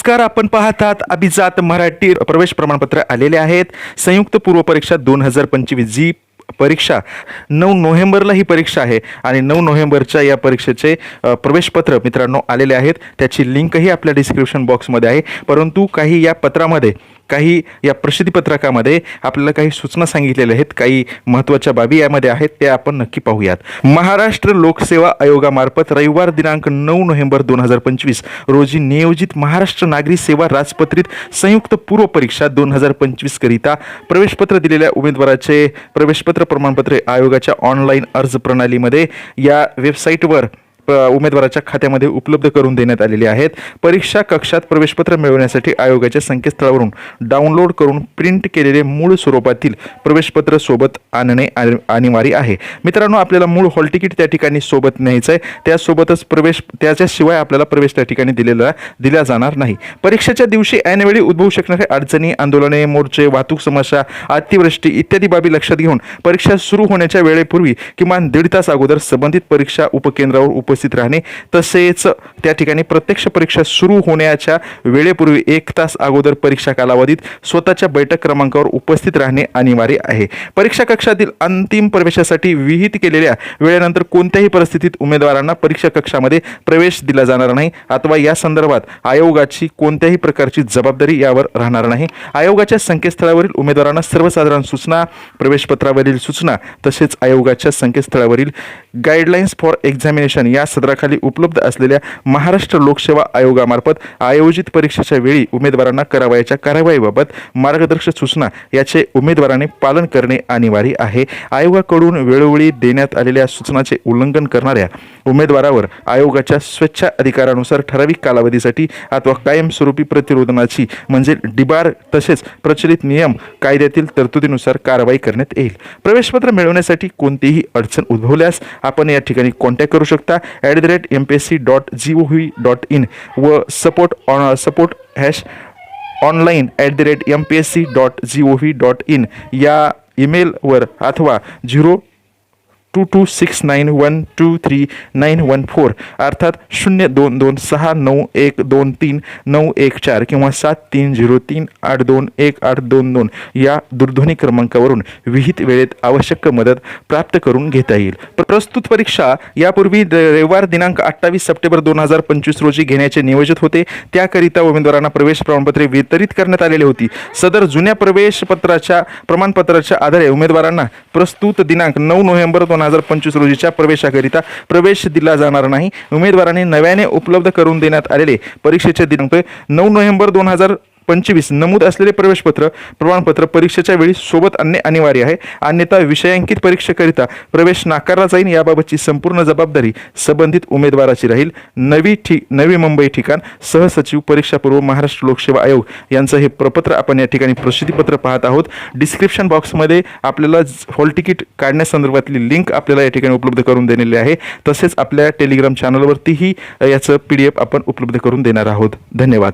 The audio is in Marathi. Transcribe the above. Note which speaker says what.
Speaker 1: नमस्कार आपण पाहतात. अभिजात मराठी प्रवेश प्रमाणपत्र आलेले आहेत. संयुक्त पूर्व परीक्षा दोन हजार पंचवीस जी परीक्षा नऊ नोव्हेंबरला ही परीक्षा आहे. आणि नऊ नोव्हेंबरच्या या परीक्षेचे प्रवेशपत्र मित्रांनो आलेले आहेत. त्याची लिंकही आपल्या डिस्क्रिप्शन बॉक्समध्ये आहे. परंतु काही या पत्रामध्ये काही या प्रसिद्धीपत्रकामध्ये आपल्याला काही सूचना सांगितलेल्या आहेत काही महत्त्वाच्या बाबी यामध्ये आहेत त्या आपण नक्की पाहूयात. महाराष्ट्र लोकसेवा आयोगामार्फत रविवार दिनांक नऊ नोव्हेंबर दोन हजार पंचवीस रोजी नियोजित महाराष्ट्र नागरी सेवा राजपत्रित संयुक्त पूर्व परीक्षा दोन हजार पंचवीस करिता प्रवेशपत्र दिलेल्या उमेदवाराचे प्रवेशपत्र प्रमाणपत्रे आयोगाच्या ऑनलाईन अर्ज प्रणालीमध्ये या वेबसाईटवर उमेदवाराच्या खात्यामध्ये उपलब्ध करून देण्यात आलेली आहेत. परीक्षा कक्षात प्रवेशपत्र मिळवण्यासाठी आयोगाच्या संकेतस्थळावरून डाउनलोड करून प्रिंट केलेले मूळ स्वरूपातील प्रवेशपत्र सोबत आणणे अनिवार्य आहे. मित्रांनो आपल्याला मूळ हॉल तिकीट त्या ठिकाणी सोबत न्यायचं आहे त्यासोबतच प्रवेश त्याच्याशिवाय आपल्याला प्रवेश त्या ठिकाणी दिलेला दिला जाणार नाही. परीक्षेच्या दिवशी ऐनवेळी उद्भवू शकणाऱ्या अडचणी आंदोलने मोर्चे वाहतूक समस्या अतिवृष्टी इत्यादी बाबी लक्षात घेऊन परीक्षा सुरू होण्याच्या वेळेपूर्वी किमान दीड तास अगोदर संबंधित परीक्षा उपकेंद्रावर उपस्थित राहणे. तसेच त्या ठिकाणी प्रत्यक्ष परीक्षा सुरू होण्याच्या वेळेपूर्वी एक तास अगोदर परीक्षा कालावधीत स्वतःच्या बैठक क्रमांकावर उपस्थित राहणे अनिवार्य आहे. परीक्षा कक्षातील अंतिम प्रवेशासाठी विहित केलेल्या वेळेनंतर कोणत्याही परिस्थितीत उमेदवारांना परीक्षा कक्षामध्ये प्रवेश दिला जाणार नाही. अथवा या संदर्भात आयोगाची कोणत्याही प्रकारची जबाबदारी यावर राहणार नाही. आयोगाच्या संकेतस्थळावरील उमेदवारांना सर्वसाधारण सूचना प्रवेशपत्रावरील सूचना तसेच आयोगाच्या संकेतस्थळावरील गाईडलाईन्स फॉर एक्झामिनेशन या सदराखाली उपलब्ध असलेल्या महाराष्ट्र लोकसेवा आयोगामार्फत आयोजित परीक्षेच्या वेळी उमेदवारांना करावयाच्या कारवाईबाबत मार्गदर्शक सूचना याचे उमेदवाराने पालन करणे अनिवार्य आहे. आयोगाकडून वेळोवेळी देण्यात आलेल्या सूचनाचे उल्लंघन करणाऱ्या उमेदवारावर आयोगाच्या स्वेच्छा अधिकारानुसार ठराविक कालावधीसाठी अथवा कायमस्वरूपी प्रतिरोधनाची म्हणजे डिबार तसेच प्रचलित नियम कायद्यातील तरतुदीनुसार कारवाई करण्यात येईल. प्रवेशपत्र मिळवण्यासाठी कोणतीही अडचण उद्भवल्यास आपण या ठिकाणी कॉन्टॅक्ट करू शकता. At the rate M P S C dot G O V dot in व support on support hash online at the rate M P S C dot G O V dot in या ईमेलवर अथवा zero two two six nine one two three nine one four अर्थात शून्य दोन दोन सहा नऊ एक दोन तीन नऊ एक चार किंवा सात तीन झिरो तीन आठ दोन एक आठ दोन दोन या दूरध्वनी क्रमांकावरून विहित वेळेत आवश्यक मदत प्राप्त करून घेता येईल. प्रस्तुत परीक्षा यापूर्वी रविवार दिनांक अठ्ठावीस सप्टेंबर दोन हजार पंचवीस रोजी घेण्याचे नियोजित होते. त्याकरिता उमेदवारांना प्रवेश प्रमाणपत्रे वितरित करण्यात आलेली होती. सदर जुन्या प्रवेशपत्राच्या प्रमाणपत्राच्या आधारे उमेदवारांना प्रस्तुत दिनांक नऊ नोव्हेंबर दोन हजार पंचवीस रोजीच्या प्रवेशाकरिता प्रवेश दिला जाणार नाही. उमेदवारांनी नव्याने उपलब्ध करून देण्यात आलेले परीक्षेचे दिनांक नऊ नोव्हेंबर दोन हजार पंचवीस नमूद असलेले प्रवेशपत्र प्रमाणपत्र परीक्षेच्या वेळी सोबत आणणे अनिवार्य आहे. अन्यथा विषयांकित परीक्षेकरिता प्रवेश नाकारला जाईल. याबाबतची संपूर्ण जबाबदारी संबंधित उमेदवाराची राहील. नवी ठि नवी मुंबई ठिकाण सहसचिव परीक्षापूर्व महाराष्ट्र लोकसेवा आयोग यांचं हे प्रपत्र आपण या ठिकाणी प्रसिद्धीपत्र पाहत आहोत. डिस्क्रिप्शन बॉक्समध्ये आपल्याला हॉल तिकीट काढण्यासंदर्भातली लिंक आपल्याला या ठिकाणी उपलब्ध करून देलेली आहे. तसेच आपल्या टेलिग्राम चॅनलवरतीही याचं पी डी एफ आपण उपलब्ध करून देणार आहोत. धन्यवाद.